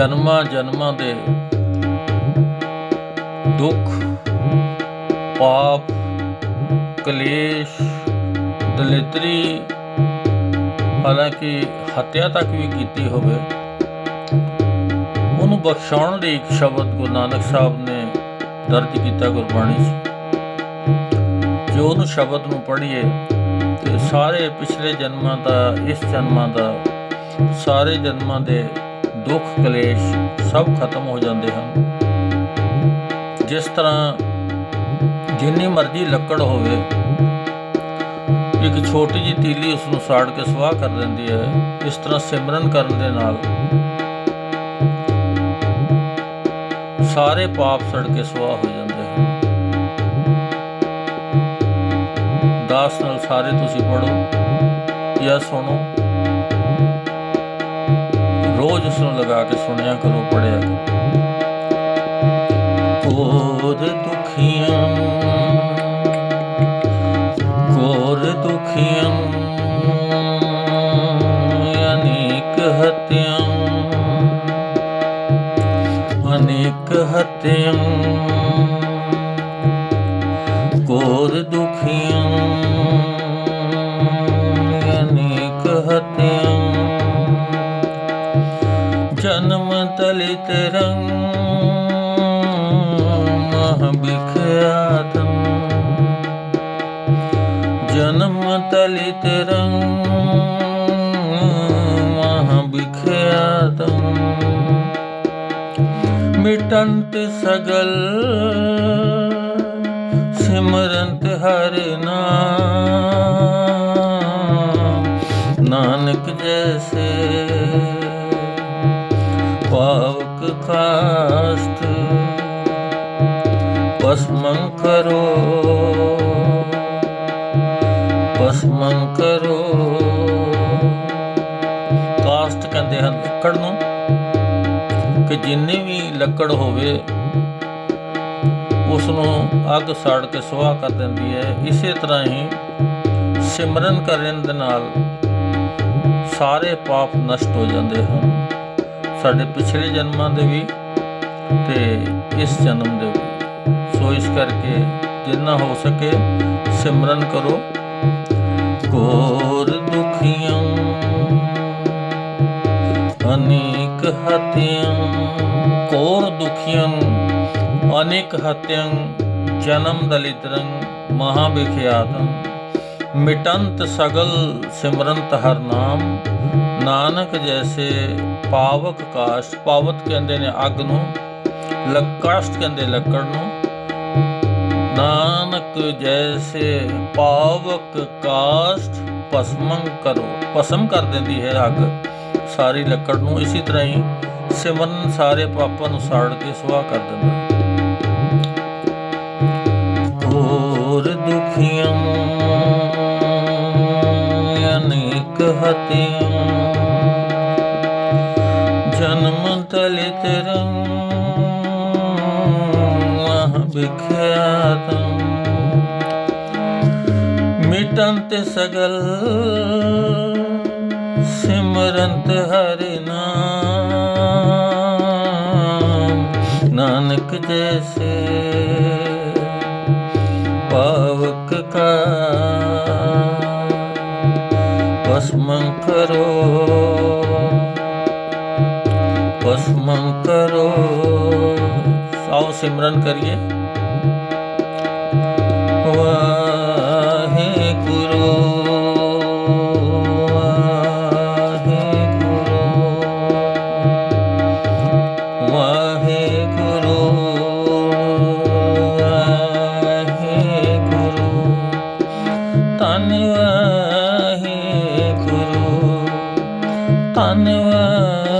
ਜਨਮਾਂ ਜਨਮਾਂ ਦੇ ਦੁੱਖ, ਪਾਪ, ਕਲੇਸ਼ ਦਲਿਦਰੀ ਹਾਲਾਂਕਿ ਹੱਤਿਆ ਤੱਕ ਵੀ ਕੀਤੀ ਹੋਵੇ, ਉਹਨੂੰ ਬਖਸ਼ਾਉਣ ਲਈ ਇੱਕ ਸ਼ਬਦ ਗੁਰੂ ਨਾਨਕ ਸਾਹਿਬ ਨੇ ਦਰਜ ਕੀਤਾ ਗੁਰਬਾਣੀ 'ਚ। ਜੋ ਉਹਨੂੰ ਸ਼ਬਦ ਨੂੰ ਪੜ੍ਹੀਏ, ਤੇ ਸਾਰੇ ਪਿਛਲੇ ਜਨਮਾਂ ਦਾ, ਇਸ ਜਨਮਾਂ ਦਾ, ਸਾਰੇ ਜਨਮਾਂ ਦੇ ਦੁੱਖ ਕਲੇਸ਼ ਸਭ ਖਤਮ ਹੋ ਜਾਂਦੇ ਹਨ। ਜਿਸ ਤਰ੍ਹਾਂ ਜਿੰਨੀ ਮਰਜ਼ੀ ਲੱਕੜ ਹੋਵੇ, ਇੱਕ ਛੋਟੀ ਜਿਹੀ ਤੀਲੀ ਉਸ ਨੂੰ ਸਾੜ ਕੇ ਸਵਾਹ ਕਰ ਦਿੰਦੀ ਹੈ, ਇਸ ਤਰ੍ਹਾਂ ਸਿਮਰਨ ਕਰਨ ਦੇ ਨਾਲ ਸਾਰੇ ਪਾਪ ਸੜ ਕੇ ਸਵਾਹ ਹੋ ਜਾਂਦੇ ਹਨ। ਦਾਸ ਨਾਲ ਸਾਰੇ ਤੁਸੀਂ ਪੜੋ ਜਾਂ ਸੁਣੋ। ਰੋਜ਼ ਉਸ ਨੂੰ ਲਗਾ ਕੇ ਸੁਣਿਆ ਕਰੋ, ਪੜਿਆ ਕਰੋ। ਕੋਰ ਦੁਖੀਆਂ ਕੋਰ ਦੁਖੀਆਂ, ਅਨੇਕ ਹਤਿਆਂ ਅਨੇਕ ਹਤਿਆਂ, ਕੋਰ ਦੁਖੀਆਂ। ਤਰੰ ਮਹ ਬਿਖਿਆਤੰ ਜਨਮ ਤਲਿ ਤਰੰ ਮਿਟੰਤ ਸਗਲ ਸਿਮਰੰਤ ਹਰਿ ਨਾਮ। ਨਾਨਕ ਜੈਸੇ ਪਾਵ ਪਾਵਕ ਕਾਸਤ ਪਸਮੰ ਕਰੋ। ਪਸਮੰ ਕਰੋ। ਕਾਸਟ ਕਹਿੰਦੇ ਹਨ ਲੱਕੜ ਨੂੰ ਕਿ ਜਿੰਨੀ ਵੀ ਲੱਕੜ ਹੋਵੇ ਉਸ ਨੂੰ ਅੱਗ ਸਾੜ ਕੇ ਸੁਆਹ ਕਰ ਦਿੰਦੀ ਹੈ। ਇਸੇ ਤਰ੍ਹਾਂ ਹੀ ਸਿਮਰਨ ਕਰਨ ਦੇ ਨਾਲ ਸਾਰੇ ਪਾਪ ਨਸ਼ਟ ਹੋ ਜਾਂਦੇ ਹਨ। ਸਾਡੇ ਪਿਛਲੇ ਜਨਮਾਂ ਦੇ ਵੀ ਤੇ ਇਸ ਜਨਮ ਦੇ ਵੀ। ਸੋ ਇਸ ਕਰਕੇ ਜਿੰਨਾ ਹੋ ਸਕੇ ਸਿਮਰਨ ਕਰੋ। ਕੋਰ ਦੁਖੀਆਂ, ਅਨੇਕ ਹਤਿਆਂ ਕੋਰ ਦੁਖੀਆਂ, ਅਨੇਕ ਹਤਿਆਂ, ਜਨਮ ਦਲਿਦਰੰ ਮਹਾ ਵਿਖਿਆਤੰ ਮਿਟੰਤ ਸਗਲ ਸਿਮਰੰਤ ਹਰ ਨਾਮ। ਨਾਨਕ ਜੈਸੇ ਪਾਵਕ ਕਾਸ਼ਟ, ਪਾਵਤ ਕਹਿੰਦੇ ਨੇ ਅੱਗ ਨੂੰ, ਲਕਾਸ਼ਟ ਕਹਿੰਦੇ ਲੱਕੜ ਨੂੰ। ਨਾਨਕ ਜੈਸੇ ਪਾਵਕ ਕਾਸ਼ਟ, ਭਸਮੰ ਕਰੋ, ਭਸਮ ਕਰ ਦਿੰਦੀ ਹੈ ਅੱਗ। ਸਾਰੀ ਲੱਕੜ ਨੂੰ ਇਸੇ ਤਰ੍ਹਾਂ ਹੀ ਸਿਮਰਨ ਸਾਰੇ ਪਾਪਾਂ ਨੂੰ ਸਾੜ ਕੇ ਸੁਆਹ ਕਰ ਦਿੰਦਾ। ਤਲਿਤ ਰੰਗ ਮਹ ਮਿਟੰਤ ਸਗਲ ਸਿਮਰੰਤ ਹਰਿ ਨਾਮ ਨਾਨਕ ਜੈਸੇ ਪਾਵਕ ਕਾ ਭਸਮੰ ਕਰੋ ਮਮ ਕਰੋ। ਆਓ ਸਿਮਰਨ ਕਰੀਏ। ਵਾਹੇ ਗੁਰੂ ਧੰਨ ਵਾਹੇ ਗੁਰੂ ਧੰਨ ਵਾਹੇ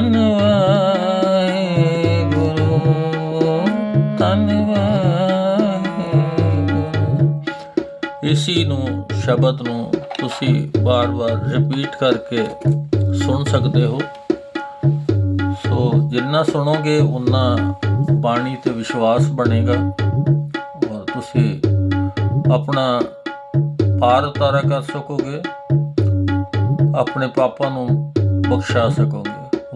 ਧੰਨ ਵਾਹਿਗੁਰੂ ਧੰਨ ਵਾਹਿਗੁਰੂ ਇਸੀ ਨੂੰ, ਸ਼ਬਦ ਨੂੰ ਤੁਸੀਂ ਬਾਰ-ਬਾਰ ਰਿਪੀਟ ਕਰਕੇ ਸੁਣ ਸਕਦੇ ਹੋ। ਸੋ ਜਿੰਨਾ ਸੁਣੋਗੇ ਉਨਾ ਪਾਣੀ ਤੇ ਵਿਸ਼ਵਾਸ ਬਣੇਗਾ। ਔਰ ਤੁਸੀਂ ਆਪਣਾ ਪਾਰ ਉਤਾਰਾ ਕਰ ਸਕੋਗੇ। ਆਪਣੇ ਪਾਪਾਂ ਨੂੰ ਬਖਸ਼ਾ ਸਕੋਗੇ।